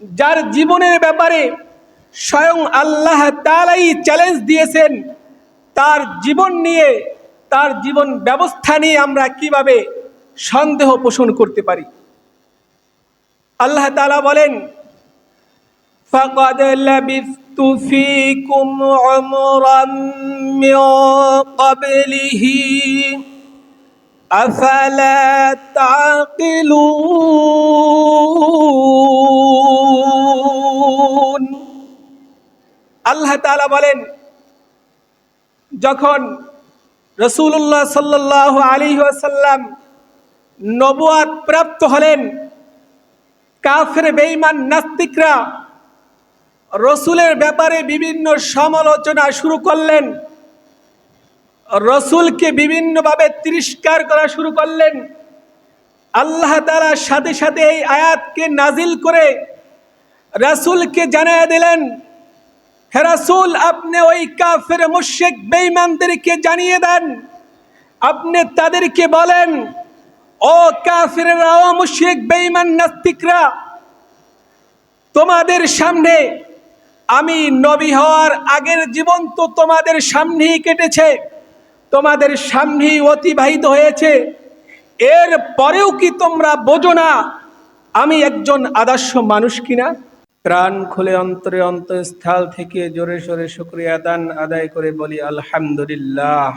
যার জীবনের ব্যাপারে স্বয়ং আল্লাহ তালাই চ্যালেঞ্জ দিয়েছেন তার জীবন নিয়ে তার জীবন ব্যবস্থা নিয়ে আমরা কিভাবে সন্দেহ পোষণ করতে পারি আল্লাহ তালা বলেন فقد لبثت فيكم عمرا من قبله أفلا تعقلون আল্লাহ তাআলা বলেন যখন রসুল্লাহ সাল্লাহ আলী ওয়াসাল্লাম নবুয়াত প্রাপ্ত হলেন কাফের বেঈমান নাস্তিকরা রসুলের ব্যাপারে বিভিন্ন সমালোচনা শুরু করলেন রসুলকে বিভিন্নভাবে তিরস্কার করা শুরু করলেন। আল্লাহ তালা সাথে সাথে এই আয়াতকে নাজিল করে রাসুলকে জানিয়ে দিলেন, হে রাসুল, আপনি ওই কাফের মুশেক বেঈমানদেরকে জানিয়ে দেন। আপনি তাদেরকে বলেন, ও কাফেররা, ও মুশেক বেঈমান নাস্তিকরা, তোমাদের সামনে আমি নবী হওয়ার আগের জীবন তো তোমাদের সামনেই কেটেছে। তোমাদের সামনেই অতিবাহিত হয়েছে। এর পরেও কি তোমরা বোঝো না আমি একজন আদর্শ মানুষ কিনা? প্রাণ খুলে অন্তরে অন্তঃস্থল থেকে জোরে সোরে শুক্রিয়া দান আদায় করে বলি, আলহামদুলিল্লাহ।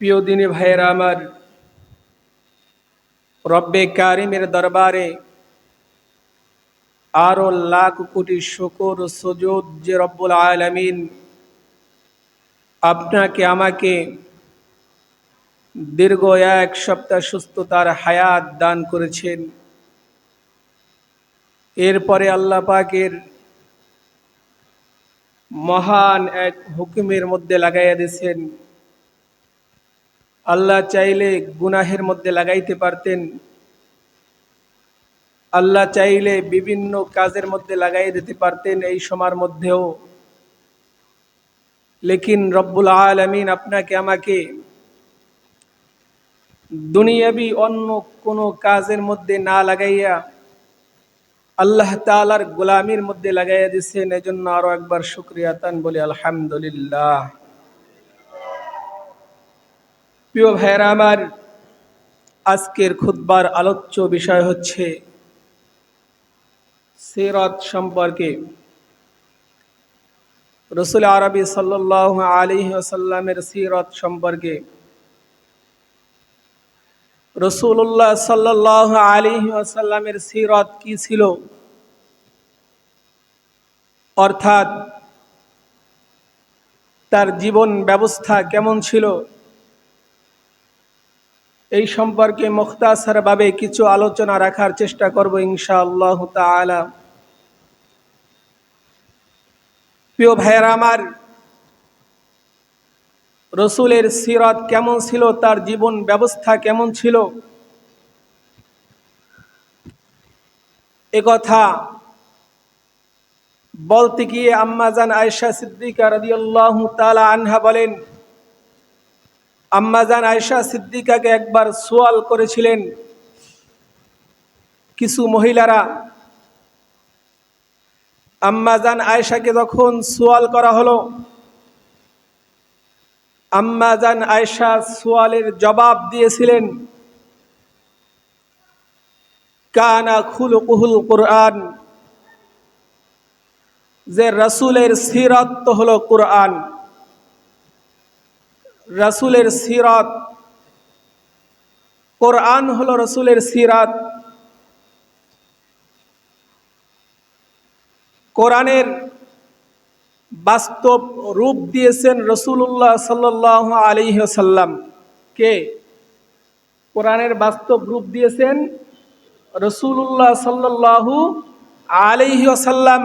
প্রিয় দিনী ভাইয়েরা আমার, রব্বে কারিমের দরবারে আরও লাখ কোটি শুকর সজুদ যে রব্বুল আলমিন আপনাকে, আমাকে দীর্ঘ এক সপ্তাহ সুস্থতার হায়াত দান করেছেন। এরপরে আল্লাহ পাকের মহান এক হুকুমের মধ্যে লাগাইয়া দিয়েছেন। আল্লাহ চাইলে গুনাহের মধ্যে লাগাইতে পারতেন। আল্লাহ চাইলে বিভিন্ন কাজের মধ্যে লাগাই দিতে পারতেন এই সময়ের মধ্যেও। লেকিন রব্বুল আলমিন আপনাকে আমাকে দুনিয়াবি অন্য কোনো কাজের মধ্যে না লাগাইয়া আল্লাহ তালার গোলামির মধ্যে লাগাইয়া দিচ্ছেন এজন্য আরও একবার শুক্রিয়া তান বলি, আলহামদুলিল্লাহ। প্রিয় ভাইয়েরা, আমার আজকের খুদ্বার আলোচ্য বিষয় হচ্ছে সেরত সম্পর্কে। রসুল আরবি সাল্লাহ আলী আসাল্লামের সিরত সম্পর্কে রসুল্লাহ সাল্লাহ আলী আসাল্লামের সিরত কি ছিল? অর্থাৎ তার জীবন ব্যবস্থা কেমন ছিল? এই সম্পর্কে মুখতাসারভাবে কিছু আলোচনা রাখার চেষ্টা করব ইনশাআল্লাহ তালা প্রিয় ভাইয়েরা আমার, রসুলের সিরত কেমন ছিল? তার জীবন ব্যবস্থা কেমন ছিল? একথা বলতে গিয়ে আম্মাজান আয়সা সিদ্দিকা রাদিয়াল্লাহ তালা আনহা বলেন আম্মাজান আয়সা সিদ্দিকাকে একবার সোয়াল করেছিলেন কিছু মহিলারা। আম্মাজান আয়সাকে যখন সোয়াল করা হলো আম্মাজান আয়সা সোয়ালের জবাব দিয়েছিলেন, কানা খুল কুহুল কোরআন যে রসুলের সিরত হলো কোরআন। রসুলের সিরাত, কোরআন হলো রসুলের সিরাত। কোরআনের বাস্তব রূপ দিয়েছেন রসুল্লাহ সাল্লাহ আলিহাসাল্লাম কে? কোরআনের বাস্তব রূপ দিয়েছেন রসুল্লাহ সাল্লাহু আলিহাসাল্লাম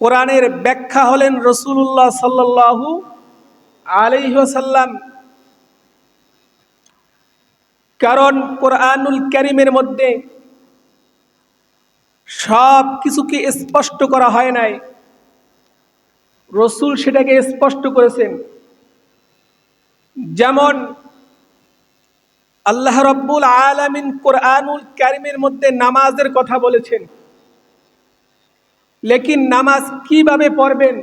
কোরআনের ব্যাখ্যা হলেন রসুল্লাহ সাল্লাহু আলিহাসাল্লাম কারণ কোরআনুল করিমের মধ্যে সব কিছুকে স্পষ্ট করা হয় নাই। রসুল সেটাকে স্পষ্ট করেছেন। যেমন, আল্লাহ রব্বুল আলামিন কোরআনুল কারিমের মধ্যে নামাজের কথা বলেছেন। লেকিন নামাজ কীভাবে পড়বেন,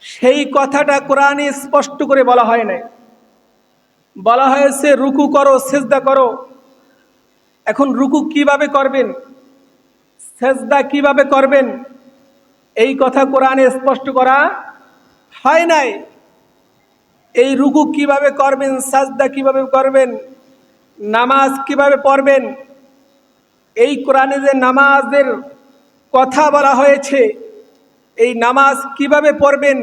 সেই কথাটা কোরআনে স্পষ্ট করে বলা হয় নাই। বলা হয়েছে, রুকু করো, সেজদা করো। এখন রুকু কীভাবে করবেন? সেজদা কীভাবে করবেন? এই কথা কোরআনে স্পষ্ট করা হয় নাই। এই রুকু কীভাবে করবেন, সাজদা কীভাবে করবেন, নামাজ কীভাবে পড়বেন, এই কোরআনে যে নামাজের কথা বলা হয়েছে, এই নামাজ কীভাবে পড়বেন,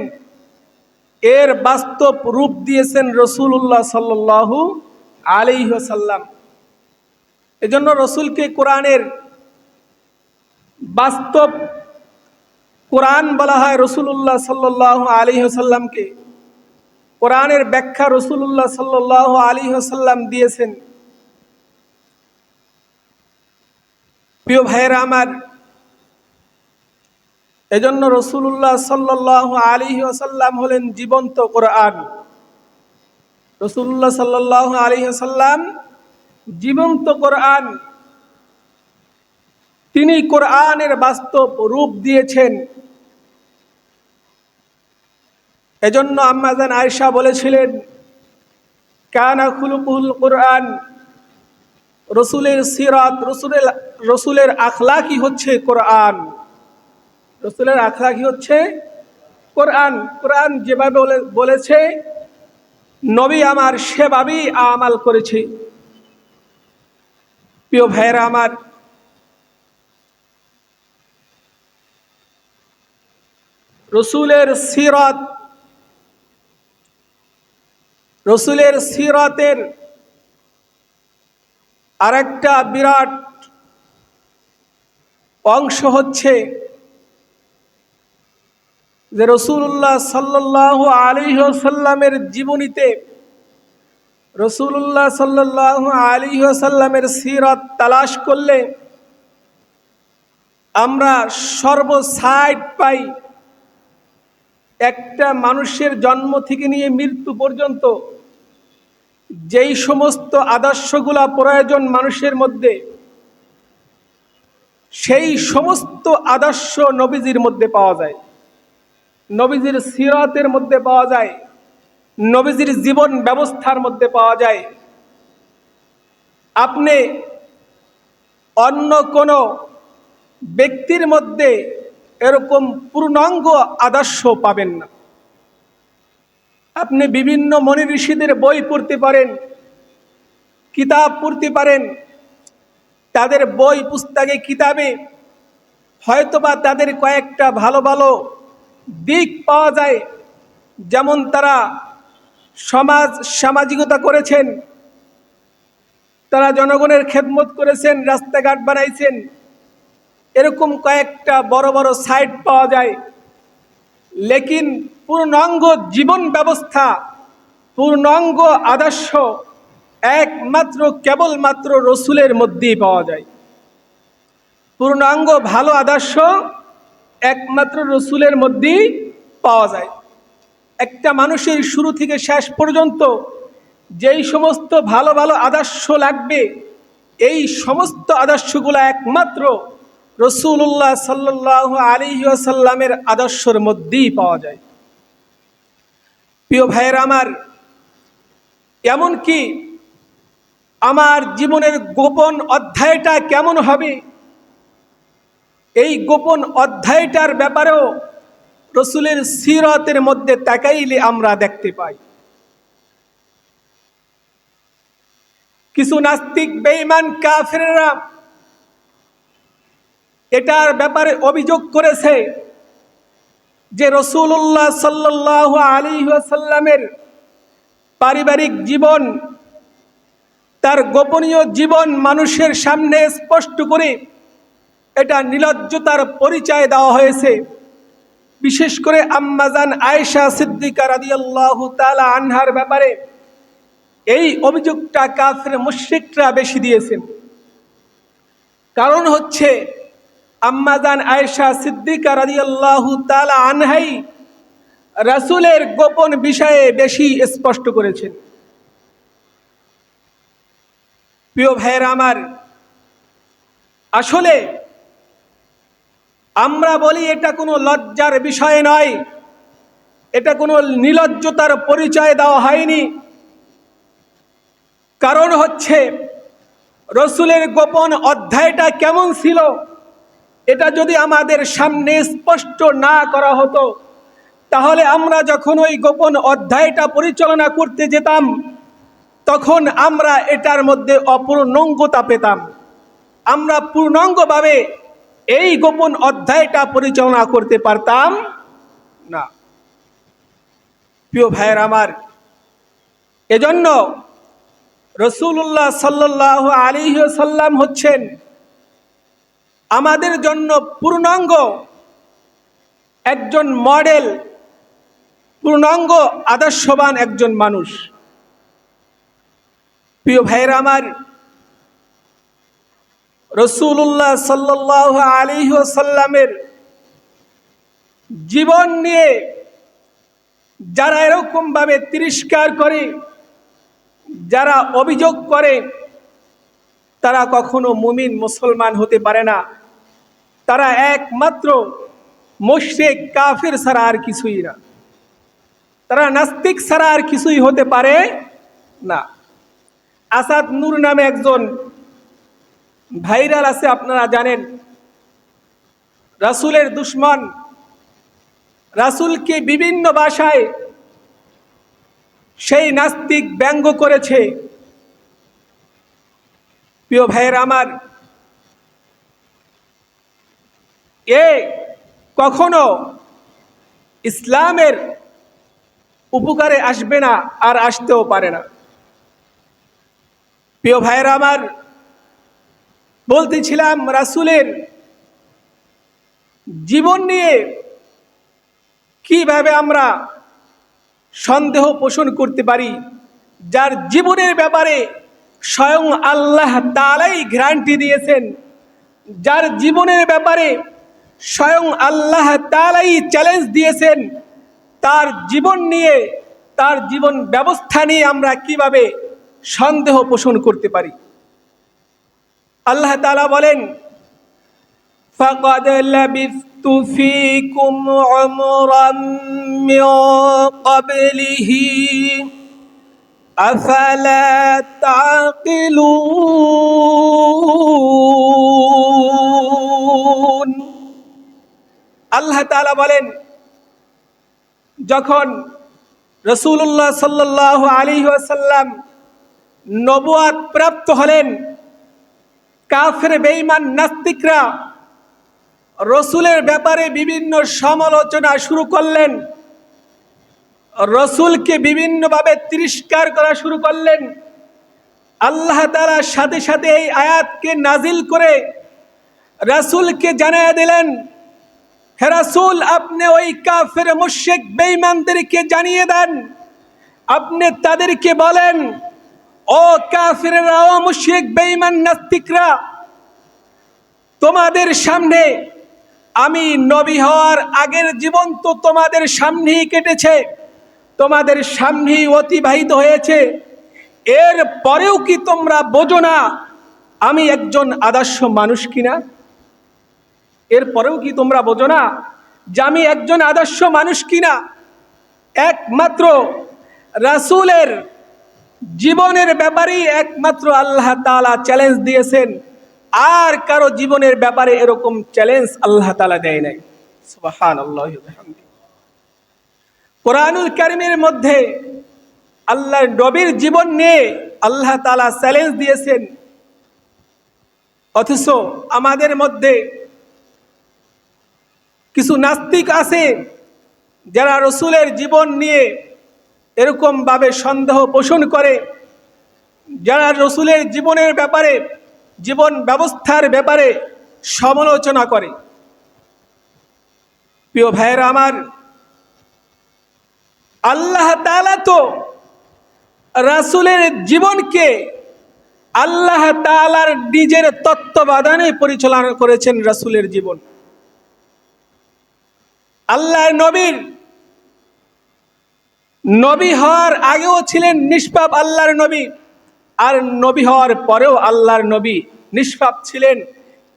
এর বাস্তব রূপ দিয়েছেন রসুল্লাহ সাল্লাহ আলিহাসাল্লাম এজন্য রসুলকে কোরআনের বাস্তব কোরআন বলা হয় রসুল্লাহ সাল্লাহ আলিহাসাল্লামকে কোরআনের ব্যাখ্যা রসুল্লাহ সাল্লাহ আলিহাসাল্লাম দিয়েছেন। প্রিয় ভাইয়েরা আমার, এজন্য রসুল্লাহ সাল্লাহ আলী আসাল্লাম হলেন জীবন্ত কোরআন। রসুল্লাহ সাল্লাহ আলী আসাল্লাম জীবন্ত কোরআন তিনি কোরআনের বাস্তব রূপ দিয়েছেন। এজন্য আম্মাজান আয়সা বলেছিলেন, কানা খুলুকুল কোরআন, রসুলের সিরাত, রসুলের রসুলের আখলাকি হচ্ছে কোরআন। রসুলের আখলাকি হচ্ছে কোরআন। কোরআন যেভাবে বলেছে, নবী আমার সেভাবেই আমাল করেছে। প্রিয় ভাইয়েরা আমার রসুলের সিরত, রসুলের সিরতের আরেকটা বিরাট অংশ হচ্ছে যে রসুল্লাহ সাল্লাহ আলিহাসাল্লামের জীবনীতে রসুল্লাহ সাল্লাহ আলিহাসাল্লামের সিরত তালাশ করলে আমরা সর্বসাইড পাই একটা মানুষের জন্ম থেকে নিয়ে মৃত্যু পর্যন্ত যেই সমস্ত আদর্শগুলা প্রয়োজন মানুষের মধ্যে, সেই সমস্ত আদর্শ নবীজির মধ্যে পাওয়া যায়। নবীজির সিরাতের মধ্যে পাওয়া যায়, নবীজির জীবন ব্যবস্থার মধ্যে পাওয়া যায়। আপনি অন্য কোনো ব্যক্তির মধ্যে এরকম পূর্ণাঙ্গ আদর্শ পাবেন না। আপনি বিভিন্ন মনি ঋষিদের বই পড়তে পারেন, কিতাব পড়তে পারেন, তাদের বই পুস্তকে, কিতাবে হয়তোবা তাদের কয়েকটা ভালো ভালো দিক পাওয়া যায়। যেমন তারা সমাজ, সামাজিকতা করেছেন, তারা জনগণের খেদমত করেছেন, রাস্তাঘাট বানাইছেন এরকম কয়েকটা বড় বড় সাইট পাওয়া যায়। লেকিন পূর্ণাঙ্গ জীবন ব্যবস্থা, পূর্ণাঙ্গ আদর্শ একমাত্র, কেবলমাত্র রসুলের মধ্যেই পাওয়া যায়। পূর্ণাঙ্গ ভালো আদর্শ একমাত্র রসুলের মধ্যেই পাওয়া যায়। একটা মানুষের শুরু থেকে শেষ পর্যন্ত যেই সমস্ত ভালো ভালো আদর্শ লাগবে, এই সমস্ত আদর্শগুলো একমাত্র রসুল্লাহ সাল্লাহ আলী আসাল্লামের আদর্শর মধ্যেই পাওয়া যায়। প্রিয় ভাইয়ের আমার, এমনকি আমার জীবনের গোপন অধ্যায়টা কেমন হবে? এই গোপন অধ্যায়টার ব্যাপারেও রসুলের সিরতের মধ্যে তাকাইলে আমরা দেখতে পাই। কিছু নাস্তিক বেইমান কাফেরা এটার ব্যাপারে অভিযোগ করেছে যে রসুল্লাহ সাল্লাহ আলী সাল্লামের পারিবারিক জীবন, তার গোপনীয় জীবন মানুষের সামনে স্পষ্ট করে এটা নিলজ্জতার পরিচয় দেওয়া হয়েছে। বিশেষ করে আম্মাজান আয়েশা সিদ্দিকা রাদিয়াল্লাহ তালা আনহার ব্যাপারে এই অভিযোগটা কাফের মুশ্রিকরা বেশি দিয়েছেন। কারণ হচ্ছে আম্মাজান আয়েশা সিদ্দিকা রাদিয়াল্লাহ তালা আনহাই রাসুলের গোপন বিষয়ে বেশি স্পষ্ট করেছেন প্রিয় ভাইয়েরা আমার, আসলে আমরা বলি এটা কোনো লজ্জার বিষয় নয়, এটা কোনো নিলজ্জতার পরিচয় দেওয়া হয়নি। কারণ হচ্ছে রসুলের গোপন অধ্যায়টা কেমন ছিল এটা যদি আমাদের সামনে স্পষ্ট না করা হতো, তাহলে আমরা যখন ওই গোপন অধ্যায়টা পরিচালনা করতে যেতাম, তখন আমরা এটার মধ্যে অপূর্ণাঙ্গতা পেতাম। আমরা পূর্ণাঙ্গভাবে এই গোপন অধ্যায়টা পরিচালনা করতে পারতাম না। প্রিয় ভাইয়ের আমার, এজন্য রসুল্লাহ সাল্লাহ আলী সাল্লাম হচ্ছেন আমাদের জন্য পূর্ণাঙ্গ একজন মডেল, পূর্ণাঙ্গ, আদর্শবান একজন মানুষ। প্রিয় ভাইয়ের আমার রসুল্লাহ সাল্লাহ আলী সাল্লামের জীবন নিয়ে যারা এরকমভাবে তিরস্কার করে, যারা অভিযোগ করে, তারা কখনো মুমিন, মুসলমান হতে পারে না। তারা একমাত্র মোশরেক কাফের ছাড়া আর কিছুই না। তারা নাস্তিক ছাড়া আর কিছুই হতে পারে না। আসাদ নূর নামে একজন ভাইরাল আছে, আপনারা জানেন। রাসুলের দুশ্মন। রাসুলকে বিভিন্ন ভাষায় সেই নাস্তিক ব্যঙ্গ করেছে? প্রিয় ভাইয়ের আমার এ কখনো ইসলামের উপকারে আসবে না আর আসতেও পারে না। প্রিয় ভাইয়ের আমার, বলতেছিলাম রাসুলের জীবন নিয়ে কীভাবে আমরা সন্দেহ পোষণ করতে পারি, যার জীবনের ব্যাপারে স্বয়ং আল্লাহ তালাই গ্যারান্টি দিয়েছেন, যার জীবনের ব্যাপারে স্বয়ং আল্লাহ তালাই চ্যালেঞ্জ দিয়েছেন তার জীবন নিয়ে তার জীবন ব্যবস্থা নিয়ে আমরা কিভাবে সন্দেহ পোষণ করতে পারি আল্লাহ তালা বলেন فقد لبثت فيكم عمرا من قبله أفلا تعقلون আল্লাহ তালা বলেন, যখন রসুল্লাহ সাল্লাহ আলী ওয়াসাল্লাম নবুয়াত প্রাপ্ত হলেন, কাফের, বেঈমান, নাস্তিকরা রসুলের ব্যাপারে বিভিন্ন সমালোচনা শুরু করলেন, রসুলকে বিভিন্নভাবে তিরস্কার করা শুরু করলেন, আল্লাহ তালা সাথে সাথে এই আয়াতকে নাজিল করে রাসুলকে জানিয়ে দিলেন হে রাসুল, আপনি ওই কাফের মুশেক বেঈমানদেরকে জানিয়ে দেন। আপনি তাদেরকে বলেন, ও কাফেররা, ও মুশেক বেঈমান নাস্তিকরা, তোমাদের সামনে আমি নবী হওয়ার আগের জীবন তো তোমাদের সামনেই কেটেছে, তোমাদের সামনেই অতিবাহিত হয়েছে। এর পরেও কি তোমরা বোঝো না, আমি একজন আদর্শ মানুষ কিনা? এর পরেও কি তোমরা বোঝো না যে আমি একজন আদর্শ মানুষ কিনা একমাত্র রাসুলের জীবনের ব্যাপারেই একমাত্র আল্লাহ তালা চ্যালেঞ্জ দিয়েছেন। আর কারও জীবনের ব্যাপারে এরকম চ্যালেঞ্জ আল্লাহ তালা দেয় নাই। কোরআনুল কারিমের মধ্যে আল্লাহ নবীর জীবন নিয়ে আল্লাহ তালা চ্যালেঞ্জ দিয়েছেন। অথচ আমাদের মধ্যে কিছু নাস্তিক আছে যারা রসুলের জীবন নিয়ে এরকমভাবে সন্দেহ পোষণ করে, যারা রসুলের জীবনের ব্যাপারে, জীবন ব্যবস্থার ব্যাপারে সমালোচনা করে। প্রিয় ভাইয়েরা আমার, আল্লাহ তালা তো রাসুলের জীবনকে আল্লাহ তালার নিজের তত্ত্বাবধানে পরিচালনা করেছেন রাসুলের জীবন। আল্লাহ নবীর নবী হওয়ার আগেও ছিলেন নিষ্পাপ আল্লাহর নবী, আর নবী হওয়ার পরেও আল্লাহর নবী নিষ্পাপ ছিলেন।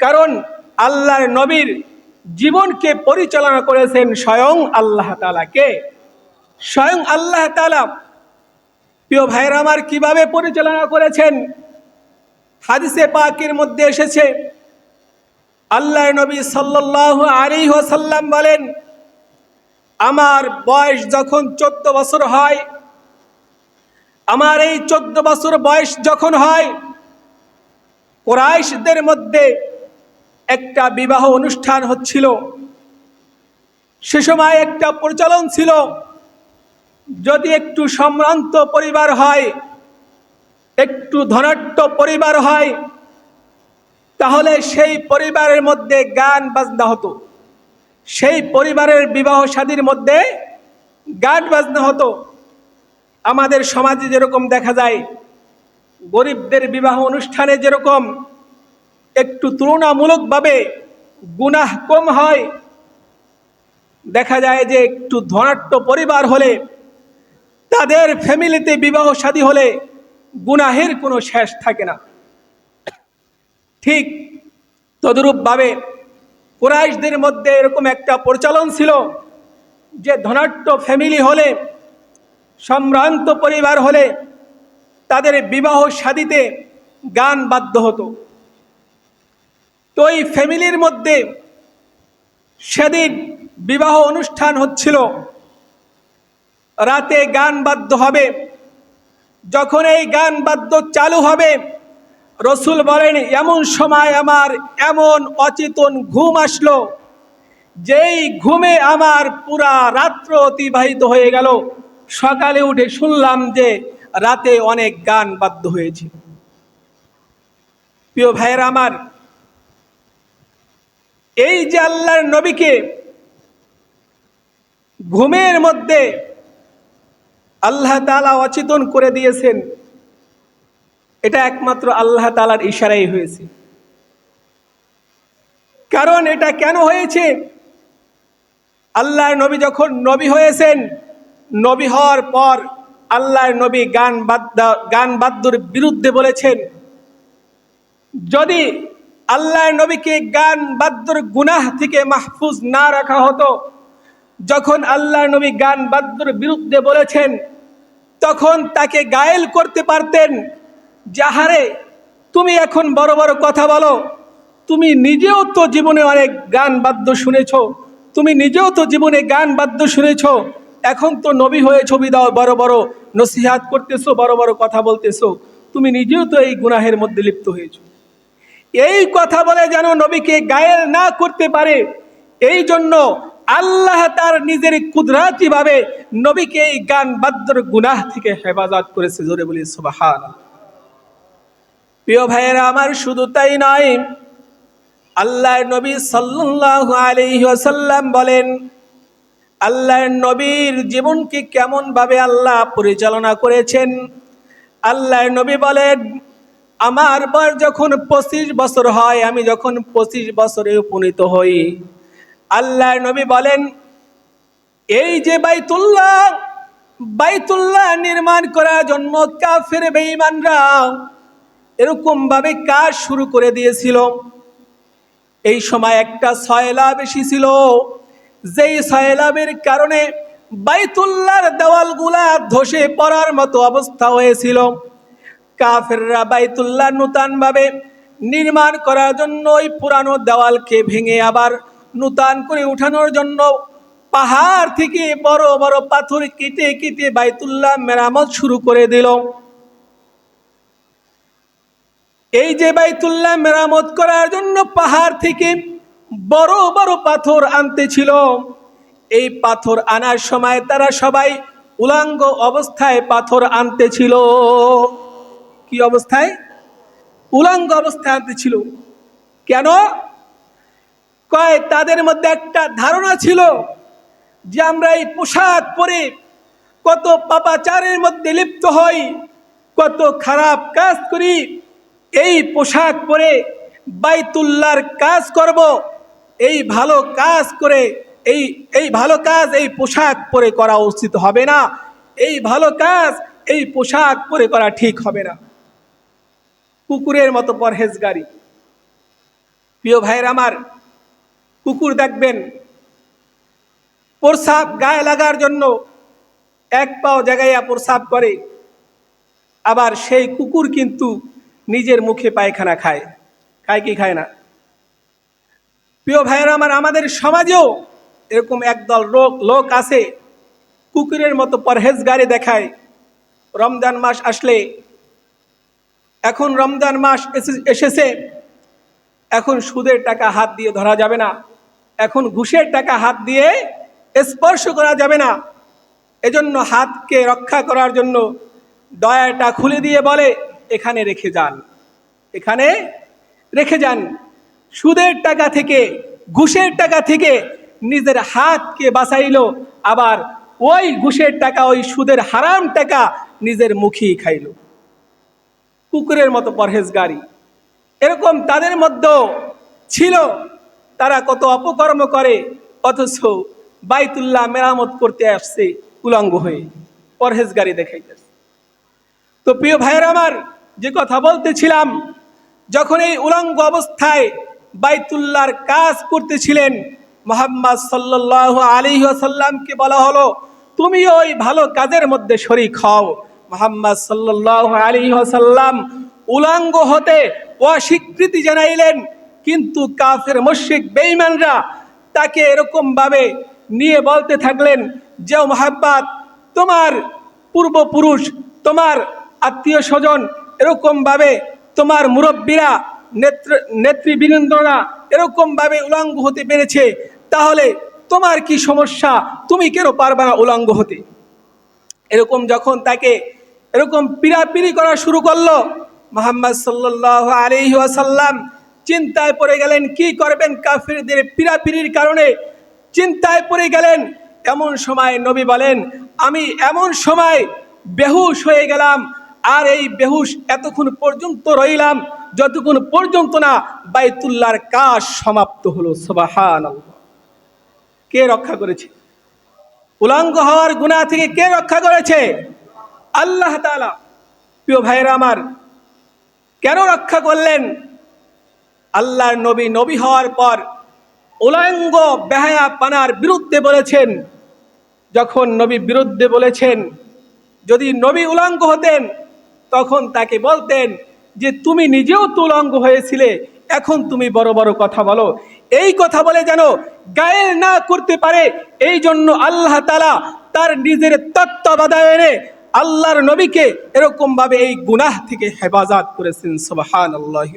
কারণ আল্লাহর নবীর জীবনকে পরিচালনা করেছেন স্বয়ং আল্লাহ তালাকে স্বয়ং আল্লাহ তালা প্রিয় ভাইয়ের আমার, কীভাবে পরিচালনা করেছেন? হাদিসে পাকের মধ্যে এসেছে আল্লাহ নবী সাল্লাহ আলী ওসাল্লাম বলেন আমার বয়স যখন চোদ্দ বছর হয়, আমার এই চোদ্দ বছর বয়স যখন হয়, কোরাইশদের মধ্যে একটা বিবাহ অনুষ্ঠান হচ্ছিল। সে সময় একটা প্রচলন ছিল। যদি একটু সম্ভ্রান্ত পরিবার হয়, একটু ধনাট্য পরিবার হয়, তাহলে সেই পরিবারের মধ্যে গান বাজনা হতো। সেই পরিবারের বিবাহ শাদীর মধ্যে গান বাজনা হতো। আমাদের সমাজে যেরকম দেখা যায়, গরিবদের বিবাহ অনুষ্ঠানে যেরকম একটু তুলনামূলকভাবে গুনাহ কম হয়, দেখা যায় যে একটু ধনাট্য পরিবার হলে, তাদের ফ্যামিলিতে বিবাহ শাদী হলে গুনাহের কোনো শেষ থাকে না। ঠিক তদরূপভাবে কুরাইশদের মধ্যে এরকম একটা প্রচলন ছিল যে ধনাঢ্য ফ্যামিলি হলে, সম্ভ্রান্ত পরিবার হলে তাদের বিবাহ শাদিতে গান বাধ্য হতো। তো এই ফ্যামিলির মধ্যে সেদিন বিবাহ অনুষ্ঠান হচ্ছিল। রাতে গান বাধ্য হবে। যখন এই গান বাদ্য চালু হবে রসুল বলেন, এমন সময় আমার এমন অচেতন ঘুম আসলো, যেই ঘুমে আমার পুরা রাত্র অতিবাহিত হয়ে গেল। সকালে উঠে শুনলাম যে রাতে অনেক গান বাধ্য হয়েছে। প্রিয় ভাইয়েরা আমার, এই যে আল্লাহর নবীকে ঘুমের মধ্যে আল্লাহ তালা অচেতন করে দিয়েছেন এটা একমাত্র আল্লাহ তালার ইশারাই হয়েছে। কারণ এটা কেন হয়েছে? আল্লাহর নবী যখন নবী হয়েছেন, নবী হওয়ার পর আল্লাহর নবী গান বাদ্য, গান বাদ্যর বিরুদ্ধে বলেছেন, যদি আল্লাহর নবীকে গান বাদ্যর গুনাহ থেকে মাহফুজ না রাখা হতো, যখন আল্লাহ নবী গান বাদ্যর বিরুদ্ধে বলেছেন, তখন তাকে গায়েল করতে পারতেন। যাহারে, তুমি এখন বড় বড় কথা বলো, তুমি নিজেও তো জীবনে অনেক গান বাদ্য শুনেছ, তুমি নিজেও তো জীবনে গান বাদ্য শুনেছ, এখন তো নবী হয়ে ছবি দাও, বড় বড় নসিহাত করতেছো, বড় বড় কথা বলতেছো, তুমি নিজেও তো এই গুনাহের মধ্যে লিপ্ত হয়েছ। এই কথা বলে যেন নবীকে গায়েল না করতে পারে, এই জন্য আল্লাহ তার নিজের কুদরাতি ভাবে নবীকে এই গান বাদ্যর গুনাহ থেকে হেফাজত করেছে, জোরে বলি সুবাহান প্রিয় ভাইয়েরা, আমার শুধু তাই নয় আল্লাহ নবী সাল্লাহ আলহিহাসাল্লাম বলেন, আল্লাহর নবীর জীবনকে কেমনভাবে আল্লাহ পরিচালনা করেছেন? আল্লাহর নবী বলেন, আমার বয়স যখন পঁচিশ বছর হয়, আমি যখন পঁচিশ বছরে উপনীত হই। আল্লাহর নবী বলেন, এই যে বাইতুল্লাহ বাইতুল্লাহ নির্মাণ করার জন্য কাফের বেঈমানরা এরকম ভাবে কাজ শুরু করে দিয়েছিল। এই সময় একটা সয়লাভ এসেছিল। যেই সয়লাভের কারণে বাইতুল্লার দেওয়ালগুলা ধসে পড়ার মতো অবস্থা হয়েছিল। কাফেররা বাইতুল্লাহ নূতনভাবে নির্মাণ করার জন্য ওই পুরানো দেওয়ালকে ভেঙে আবার নূতন করে উঠানোর জন্য পাহাড় থেকে বড় বড় পাথর কেটে কেটে বাইতুল্লাহ মেরামত শুরু করে দিল। এই যে বাইতুল্লাহ মেরামত করার জন্য পাহাড় থেকে বড় বড় পাথর আনতে ছিল। এই পাথর আনার সময় তারা সবাই উলাঙ্গ অবস্থায় পাথর আনতে ছিল। কি অবস্থায়? উলাঙ্গ অবস্থায় আনতে ছিল। কেন? কয়, তাদের মধ্যে একটা ধারণা ছিল যে আমরা এই পোশাক পরে কত পাপাচারের মধ্যে লিপ্ত হই, কত খারাপ কাজ করি। এই পোশাক পরে বাইতুল্লার কাজ করব, এই ভালো কাজ করে, এই এই ভালো কাজ এই পোশাক পরে করা উচিত হবে না। এই ভালো কাজ এই পোশাক পরে করা ঠিক হবে না। কুকুরের মতো পরহেজগারি প্রিয় ভাইয়ের আমার, কুকুর দেখবেন, প্রসাব গায়ে লাগার জন্য এক পাও জায়গায় প্রসাব করে। আবার সেই কুকুর কিন্তু নিজের মুখে পায়খানা খায়। খায় কি খায় না? প্রিয় ভাইয়েরা আমার, আমাদের সমাজেও এরকম একদল লোক লোক আছে, কুকুরের মতো পরহেজ পরহেজগারি দেখায়। রমজান মাস আসলে, এখন রমজান মাস এসে- এসেছে, এখন সুদের টাকা হাত দিয়ে ধরা যাবে না। এখন ঘুষের টাকা হাত দিয়ে স্পর্শ করা যাবে না। এজন্য হাতকে রক্ষা করার জন্য দয়াটা খুলে দিয়ে বলে এখানে রেখে যান। এখানে রেখে যান। সুদের টাকা থেকে, ঘুষের টাকা থেকে নিজের হাতকে বাঁচাইলো, আবার ওই ঘুষের টাকা, ওই সুদের হারাম টাকা নিজের মুখেই খাইলো। কুকুরের মতো পরহেজগারি। এরকম তাদের মধ্যেও ছিল। তারা কত অপকর্ম করে, অথচ বাইতুল্লাহ মেরামত করতে আসছে উলঙ্গ হয়ে, পরহেজগারি দেখাইতেছে। তো প্রিয় ভাইয়ের আমার যে কথা বলতেছিলাম, যখন এই উলঙ্গ অবস্থায় বাইতুল্লার কাজ করতেছিলেন, মোহাম্মদ সাল্লাহ আলী সাল্লামকে বলা হলো, তুমি ওই ভালো কাজের মধ্যে শরিক হও। মোহাম্মদ সাল্লাহ আলী সাল্লাম উলঙ্গ হতে অস্বীকৃতি জানাইলেন, কিন্তু কাফের মুশরিক বেঈমানরা তাকে এরকম ভাবে নিয়ে বলতে থাকলেন যে মোহাব্বাত তোমার পূর্বপুরুষ, তোমার আত্মীয় স্বজন এরকমভাবে তোমার মুরব্বীরা, নেত্র, নেতৃবৃন্দরা এরকমভাবে উলঙ্গ হতে পেরেছে, তাহলে তোমার কি সমস্যা? তুমি কেন পারবে না উলঙ্গ হতে? এরকম যখন তাকে এরকম পিড়াপিড়ি করা শুরু করল, মোহাম্মদ সাল্লাহ আলহি আসাল্লাম চিন্তায় পড়ে গেলেন, কি করবেন কাফিরদের পিড়াপিড়ির কারণে? চিন্তায় পড়ে গেলেন, এমন সময় নবী বলেন, আমি এমন সময় বেহুশ হয়ে গেলাম আর এই বেহুশ এতক্ষণ পর্যন্ত রইলাম, যতক্ষণ পর্যন্ত না বাইতুল্লাহর কাজ সমাপ্ত হলো সুবাহান কে রক্ষা করেছে? উলঙ্গ হওয়ার গুণা থেকে কে রক্ষা করেছে? আল্লাহ তাআলা। প্রিয় ভাইরা আমার, কেন রক্ষা করলেন? আল্লাহর নবী নবী হওয়ার পর উলঙ্গ বেহায়া পানার বিরুদ্ধে বলেছেন, যখন নবী বিরুদ্ধে বলেছেন, যদি নবী উলঙ্গ হতেন তখন তাকে বলতেন যে, তুমি নিজেও তুলঙ্গ হয়েছিলে, এখন তুমি বড় বড় কথা বলো। এই কথা বলে যেন গায়েল না করতে পারে এই জন্য আল্লাহ তালা তার নিজের তত্ত্বাবধায়নে আল্লাহর নবীকে এরকমভাবে এই গুনাহ থেকে হেফাজত করেছেন। সোবাহান আল্লাহ